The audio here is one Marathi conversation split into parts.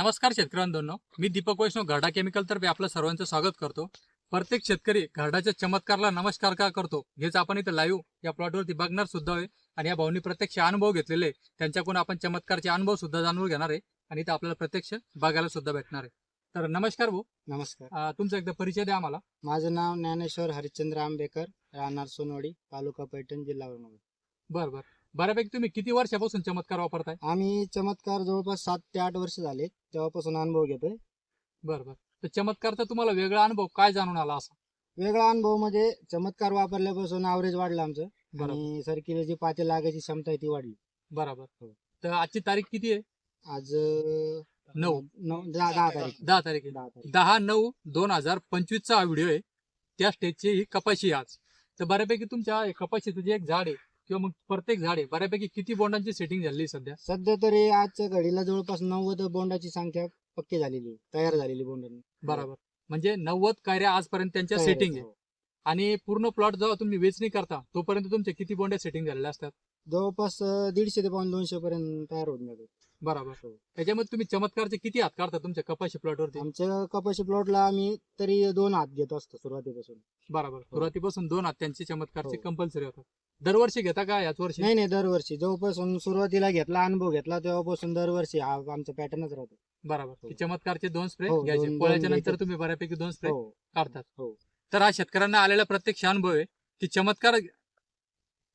नमस्कार शेतकऱ्यांनो मी दीपक वैष्णव घरडा केमिकल तर्फे आपलं सर्वांचं स्वागत करतो. प्रत्येक शेतकरी घरडाच्या चमत्कारला नमस्कार का करतो हेच आपण इथं लाईव्ह या प्लॉटवरती बघणार सुद्धा आहे. आणि या भाऊनी प्रत्यक्ष अनुभव घेतलेले. त्यांच्याकडून आपण चमत्कारचे अनुभव सुद्धा जाणून घेणार आहे. आणि इथं आपल्याला प्रत्यक्ष बघायला सुद्धा भेटणार आहे. तर नमस्कार भाऊ. नमस्कार. तुमचा एकदा परिचय द्या आम्हाला. माझं नाव ज्ञानेश्वर हरिश्चंद्र आंबेकर राहणार सोनवाडी तालुका पैठण जिल्हा बरं बरं. बऱ्यापैकी तुम्ही किती वर्षापासून चमत्कार वापरताय? आम्ही चमत्कार जवळपास सात ते आठ वर्ष झाले तेव्हापासून अनुभव घेतोय. बरं बरं. तर चमत्कारचा तुम्हाला वेगळा अनुभव काय जाणून आला असा? वेगळा अनुभव म्हणजे चमत्कार वापरल्यापासून ॲव्हरेज वाढलं आमचं. बरोबर आणि सरकीला जी पाते लागायची क्षमता आहे ती वाढली. बरोबर. हो. तर आजची तारीख किती आहे? आज अं, नऊ. नऊ दहा दहा तारीख. दहा तारीख आहे. दहा तारीख. दहा नऊ दोन हजार पंचवीसचा हा व्हिडिओ आहे. त्या स्टेजची ही कपाशी आहे आज. तर बऱ्यापैकी तुमच्या कपाशीचं जे एक झाड आहे किंवा मग प्रत्येक झाड आहे बऱ्यापैकी किती बोंडांची सेटिंग झाली सध्या? सध्या तरी आजच्या घडीला जवळपास नव्वद बोंडाची संख्या पक्की झालेली आहे, तयार झालेली बोंडांनी. बरोबर. म्हणजे नव्वद कायऱ्या आजपर्यंत त्यांच्या तयार सेटिंग आहे हो. आणि पूर्ण प्लॉट जेव्हा तुम्ही वेचणी करता तोपर्यंत तुमचे किती बोंड्या सेटिंग झालेल्या असतात? जवळपास अं, दीडशे ते पाऊन दोनशे पर्यंत तयार होऊन जातो बरोबर. हो. त्याच्यामध्ये तुम्ही चमत्कारचे किती हात काढता तुमच्या कपाशी प्लॉटवरती आमच्या कपाशी प्लॉटला आम्ही तरी दोन हात घेत असतो सुरुवातीपासून. बरोबर. सुरुवातीपासून दोन हात त्यांचे चमत्कारचे हो. कंपल्सरी होतात. दरवर्षी घेता का याच वर्षी? नाही नाही दरवर्षी. जेव्हापासून सुरुवातीला घेतला अनुभव घेतला तेव्हापासून दरवर्षी हा आमचा पॅटर्नच राहतो. बरोबर. हो. की चमत्कारचे दोन स्प्रे हो, घ्यायचे. दोन- पोळ्याच्या नंतर घ्यायचे. तुम्ही बऱ्यापैकी दोन स्प्रे हो. काढतात हो. तर हा शेतकऱ्यांना आलेला प्रत्यक्ष अनुभव आहे की चमत्कार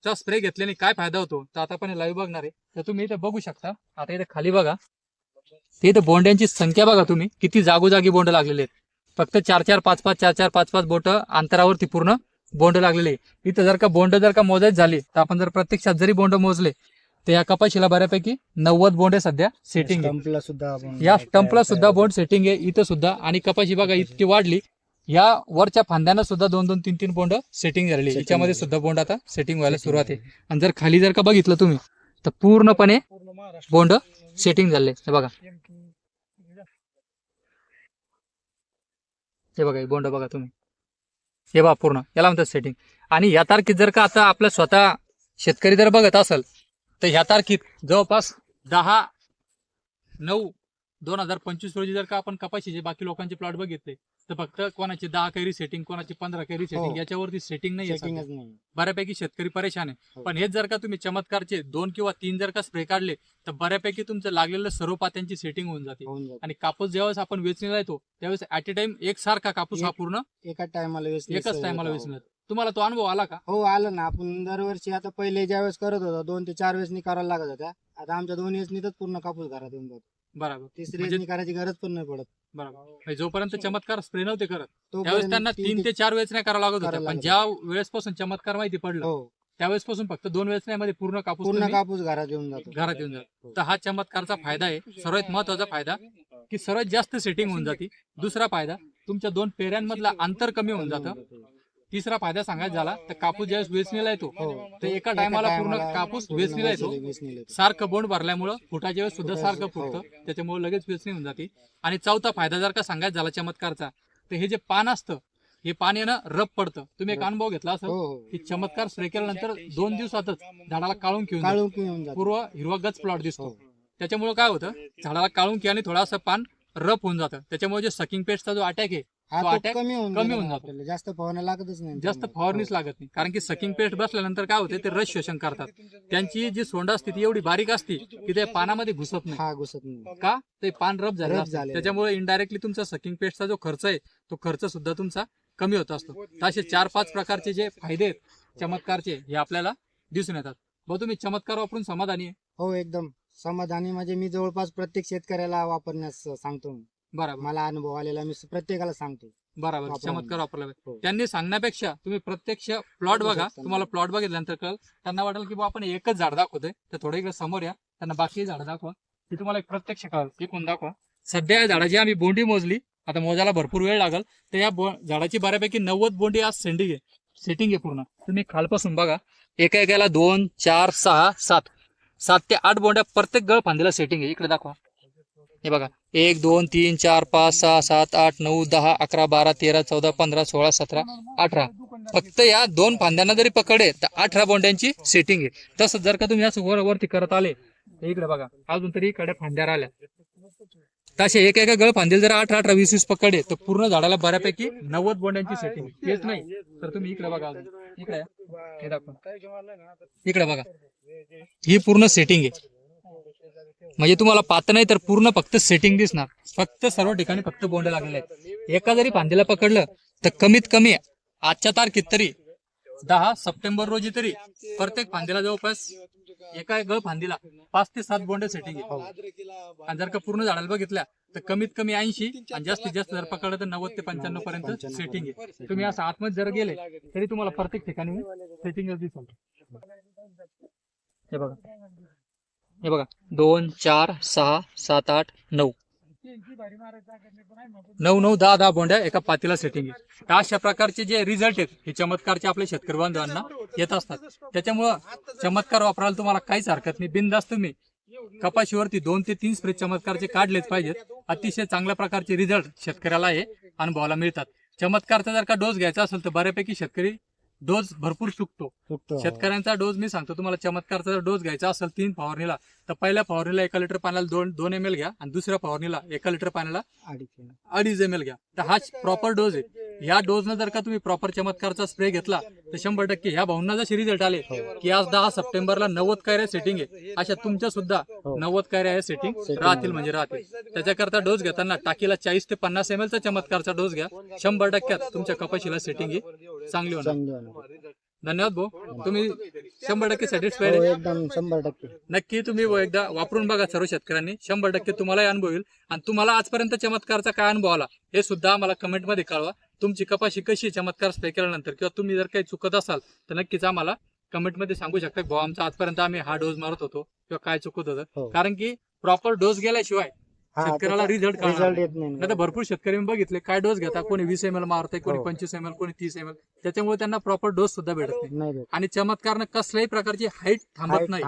चा स्प्रे घेतल्याने काय फायदा होतो? तर आता आपण लाईव्ह बघणार आहे. तर तुम्ही इथे बघू शकता. आता इथे खाली बघा. ते इथं बोंड्यांची संख्या बघा तुम्ही. किती जागोजागी बोंड लागलेले आहेत. फक्त चार चार पाच पाच चार चार पाच पाच बोट अंतरावरती पूर्ण बोंड लागलेले. इथं जर का बोंड जर का मोजायची झाली तर आपण जर प्रत्यक्षात जरी बोंड मोजले तर या कपाशीला बऱ्यापैकी नव्वद बोंडे सध्या सेटिंग आहे सुद्धा या स्टंपला सुद्धा. बोंड सेटिंग आहे इथं सुद्धा आणि कपाशी बघा इतकी वाढली या वरच्या फांद्यांना सुद्धा दोन दोन तीन तीन बोंड सेटिंग झालेली याच्यामध्ये. सुद्धा बोंड आता सेटिंग व्हायला सुरुवात आहे. आणि जर खाली जर का बघितलं तुम्ही तर पूर्णपणे बोंड सेटिंग झाले हे बघा हे बघा बोंड बघा तुम्ही हे बा पूर्ण याला म्हणतात सेटिंग आणि या तारखेत जर का आता आपलं स्वतः शेतकरी जर बघत असेल तर ह्या तारखेत जवळपास दहा नऊ दोन हजार पंचवीस रोजी जर का आपण कपाशीचे बाकी लोकांचे प्लॉट बघितले तर फक्त कोणाची दहा कैरी सेटिंग कोणाची पंधरा कैरी सेटिंग हो. याच्यावरती सेटिंग नाही आहे सध्या. सेटिंगच नाही बऱ्यापैकी शेतकरी परेशान आहे. हो. पण हेच जर का तुम्ही चमत्कारचे दोन किंवा तीन जर का स्प्रे काढले तर बऱ्यापैकी तुमचं लागलेलं सर्व पात्यांची सेटिंग होऊन जाते. होऊन जात. आणि कापूस ज्यावेळेस आपण वेचणीला येतो त्यावेळेस ऍट ए टाइम एकसारखा कापूस हा एक- पूर्ण एकाच टायमाला एकच टायमाला वेचणार तुम्हाला तो अनुभव आला का? हो आलं ना. आपण दरवर्षी आता पहिले ज्या वेळेस करत होतो दोन ते चार वेळेस करायला लागत होत्या. आता आमच्या दोन वेळेस पूर्ण कापूस घरात येऊन जातो. बरोबर. तिसरी म्हणजे- वेचणी करायची गरज पण नाही पडत. बरोबर. म्हणजे जोपर्यंत चमत्कार स्प्रे नव्हते करत त्यावेळेस त्यांना तीन ते चार वेचण्या करावं लागत करायला पण ज्या वेळेसपासून चमत्कार माहिती पडलं हो. त्यावेळेसपासून फक्त दोन वेचण्यामध्ये पूर्ण कापूस पूर्ण कापूस घरात येऊन जातो. घरात येऊन जातो. हो. तर हा चमत्कारचा फायदा आहे. सर्वात महत्त्वाचा फायदा की सर्वात जास्त सेटिंग होऊन जाते. दुसरा फायदा तुमच्या दोन पेऱ्यांमधला अंतर कमी होऊन जातं. तिसरा फायदा सांगायचा झाला तर कापूस ज्यावेळेस वेचणीला येतो हो. तर एका टायमाला पूर्ण कापूस वेचणीला येतो. सारखं बोंड भरल्यामुळं फुटाच्या वेळेस सुद्धा सारखं हो. फुटतं त्याच्यामुळे लगेच वेचणी होऊन जाते. आणि चौथा फायदा जर का सांगायचा झाला चमत्कारचा तर हे जे पान असतं हे पान येणं रब पडतं. तुम्ही एक. अनुभव घेतला हो असं हो की चमत्कार स्प्रे केल्यानंतर दोन दिवसातच झाडाला काळून घेऊन पूर्व हिरवा गच प्लॉट दिसतो. हो. त्याच्यामुळे काय होतं? झाडाला काळून की आणि थोडासा पान रफ होऊन जातं. त्याच्यामुळे जे सकिंग पेस्टचा जो अटॅक आहे हा तो तो attack कमी होऊन कमी जातो. आपल्याला. जास्त फवारण्या लागतच नाही जास्त. फवारणीच. लागत नाही कारण की सकिंग पेस्ट बसल्यानंतर काय होते ते रस शोषण करतात त्यांची जी सोंड असते ती एवढी बारीक असते की ते पानामध्ये घुसत नाही हा घुसत नाही का ते पान रफ झालं रफ असतं. झालेलं. त्याच्यामुळे इनडायरेक्टली तुमचा सकिंग पेस्टचा जो खर्च आहे तो खर्च सुद्धा तुमचा कमी होत असतो तर असे चार पाच प्रकारचे जे फायदे आहेत चमत्कारचे हे आपल्याला दिसून येतात भाऊ तुम्ही चमत्कार वापरून समाधानी आहे हो एकदम समाधानी म्हणजे मी जवळपास प्रत्येक शेतकऱ्याला वापरण्यास सांगतो बरोबर मला अनुभव आलेला मी प्रत्येकाला सांगतो बरोबर चमत्कार वापरला पाहिजे. हो. त्यांनी सांगण्यापेक्षा तुम्ही प्रत्यक्ष प्लॉट बघू शकता. तुम्हाला प्लॉट बघितल्यानंतर कळ त्यांना वाटेल की आपण एकच झाड दाखवतोय. तर थोडं इकडे समोर या. त्यांना बाकी झाड दाखवा. ते तुम्हाला एक प्रत्यक्ष कळेल. ते कोण दाखवा. सध्या या झाडाची आम्ही बोंडी मोजली. आता मोजायला भरपूर वेळ लागल. तर या बो- झाडाची बऱ्यापैकी नव्वद बोंडी आज सेंडिंग आहे. सेटिंग आहे पूर्ण. तुम्ही खालपासून बघा. एका एकाला दोन चार सहा सात. सात ते आठ बोंड्या प्रत्येक गळ फांदीला सेटिंग आहे. इकडे दाखवा. हे बघा एक दोन तीन चार पाच सहा सात आठ नऊ दहा अकरा बारा तेरा चौदा पंधरा सोळा सतरा अठरा. फक्त या दोन फांद्यांना जरी पकडे तर अठरा बोंड्यांची सेटिंग आहे. तसंच जर का तुम्ही असं वर वरती करत आले इकडे बघा अजून तरी इकडे फांद्या राहिल्या. तसे एक एक एका गळ फांदील जर अठरा अठरा वीस वीस पकडे तर पूर्ण झाडाला बऱ्यापैकी नव्वद बोंड्यांची सेटिंग तेच नाही. तर तुम्ही इकडे बघा इकडे हे दाखवा. इकडे बघा. ही पूर्ण सेटिंग आहे. म्हणजे तुम्हाला पात नाही तर पूर्ण फक्त सेटिंग दिसणार. फक्त सर्व ठिकाणी फक्त बोंड लागलेले आहेत. एका जरी फांदीला पकडलं तर कमीत कमी आजच्या तारखेत तरी दहा सप्टेंबर रोजी तरी प्रत्येक फांदीला जवळपास एका गळ फांदीला पाच ते सात बोंड सेटिंग आणि जर का पूर्ण झाडाला बघितल्या तर कमीत कमी ऐंशी आणि जास्तीत जास्त जर पकडलं तर नव्वद ते पंच्याण्णव पर्यंत सेटिंग आहे. तुम्ही असं आतमध्ये जर गेले तरी तुम्हाला प्रत्येक ठिकाणी सेटिंग दिसेल. हे बघा. हे बघा दोन चार सहा सात आठ नऊ. नऊ नऊ दहा दहा बोंड्या एका पातीला सेटिंग आहे. अशा प्रकारचे जे रिझल्ट आहेत हे चमत्कारचे आपल्या शेतकरी बांधवांना येत असतात. त्याच्यामुळं चमत्कार वापरायला तुम्हाला काहीच हरकत नाही. बिनदास तुम्ही कपाशीवरती दोन ते तीन स्प्रे चमत्कारचे काढलेच पाहिजेत. अतिशय चांगल्या प्रकारचे रिझल्ट शेतकऱ्याला हे अनुभवाला मिळतात. चमत्कारचा जर का डोस घ्यायचा असेल तर बऱ्यापैकी शेतकरी डोस भरपूर चुकतो चुकतो शेतकऱ्यांचा डोस मी सांगतो तुम्हाला चमत्कारचा डोस घ्यायचा असेल तीन फवारणीला तर पहिल्या फवारणीला एका लिटर पाण्याला दोन दोन एम एल घ्या आणि दुसऱ्या फवारणीला एका लिटर पाण्याला अडीच अडीच एम एल घ्या. तर हा प्रॉपर डोस आहे. या डोजनं जर का तुम्ही प्रॉपर चमत्कारचा स्प्रे घेतला तर शंभर टक्के ह्या भाऊंना जसे रिझल्ट आले की आज दहा सप्टेंबरला नव्वद कायऱ्या सेटिंग आहे. अशा तुमच्या सुद्धा हो. नव्वद कायऱ्या हे सेटिंग राहतील. म्हणजे राहतील. त्याच्याकरता डोस घेताना टाकीला चाळीस ते पन्नास एम चा चमत्कारचा डोस घ्या. शंभर टक्क्यात तुमच्या कपाशीला सेटिंग ही चांगली होणार. धन्यवाद भाऊ. तुम्ही शंभर टक्के हो सॅटिस्फाईड आहे एकदम शंभर टक्के. नक्की तुम्ही एकदा वापरून बघा सर्व शेतकऱ्यांनी. शंभर टक्के तुम्हालाही अनुभव येईल. आणि तुम्हाला आजपर्यंत चमत्कारचा काय अनुभव आला हे सुद्धा आम्हाला कमेंटमध्ये कळवा. तुमची कपाशी कशी चमत्कार स्प्रे केल्यानंतर किंवा तुम्ही जर काही चुकत असाल तर नक्कीच आम्हाला कमेंटमध्ये सांगू शकता भाऊ आमचा आजपर्यंत आम्ही हा डोस मारत होतो किंवा काय चुकत होतं. हो. कारण की प्रॉपर डोस गेल्याशिवाय हा, शेतकऱ्याला रिझल्ट नाही. तर भरपूर शेतकरी मी बघितले काय डोस घेतात? कोणी वीस एम एल मारतंय कोणी हो. पंचवीस एम एल कोणी तीस एम एल त्याच्यामुळे त्यांना प्रॉपर डोस सुद्धा भेटत नाही. आणि चमत्कारनं कसल्याही प्रकारची हाईट थांबत नाही.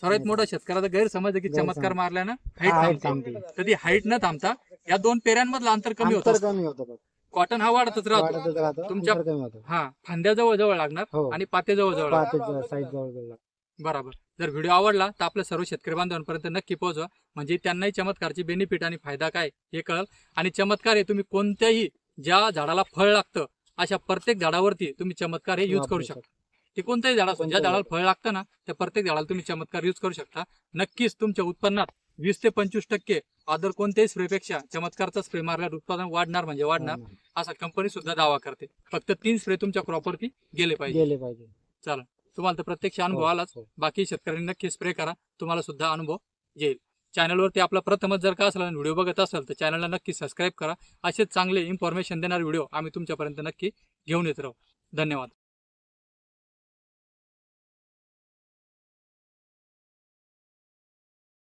सर्वात मोठा शेतकऱ्याचा गैरसमज की. चमत्कार मारल्यानं हा, हाईट हाईट थांबते. ती हाईट न थांबता या दोन पेऱ्यांमधलं अंतर कमी होतं. कमी होतं बघ. कॉटन हा वाढतच राहतो. वाढतच राहतं. तुमच्या- अंतर कमी होतं. हा फांद्या जवळ जवळ लागणार हो. आणि पाते जवळ जवळ लागणार. पाचच साईज जवळ जवळ बरोबर. जर व्हिडिओ आवडला तर आपल्या सर्व शेतकरी बांधवांपर्यंत नक्की पोहोचवा. म्हणजे त्यांनाही चमत्कारची बेनिफिट आणि फायदा काय हे कळल. आणि चमत्कार हे तुम्ही कोणत्याही ज्या झाडाला फळ लागतं अशा प्रत्येक झाडावरती तुम्ही चमत्कार हे यूज करू शकता. ते कोणत्याही झाड असो ज्या कोणत्याही झाडाला. फळ लागतं ना त्या प्रत्येक झाडाला तुम्ही चमत्कार यूज करू शकता. नक्कीच तुमच्या उत्पन्नात वीस ते पंचवीस टक्के अदर कोणत्याही स्प्रेपेक्षा चमत्कारचा स्प्रे मारल्यावर उत्पादन वाढणार म्हणजे वाढणार असा कंपनी सुद्धा दावा करते. फक्त तीन स्प्रे तुमच्या प्रॉपरती गेले पाहिजे. गेले पाहिजे. चला तुम्हाला तर प्रत्यक्ष अनुभव हो, आलाच. हो. बाकी शेतकऱ्यांनी नक्की स्प्रे करा. तुम्हाला सुद्धा अनुभव येईल. चॅनलवरती आपला प्रथमच जर का असला व्हिडिओ बघत असाल तर चॅनलला नक्की सबस्क्राईब करा. असेच चांगले इन्फॉर्मेशन देणारे व्हिडिओ आम्ही तुमच्यापर्यंत नक्की घेऊन येत राहू. धन्यवाद.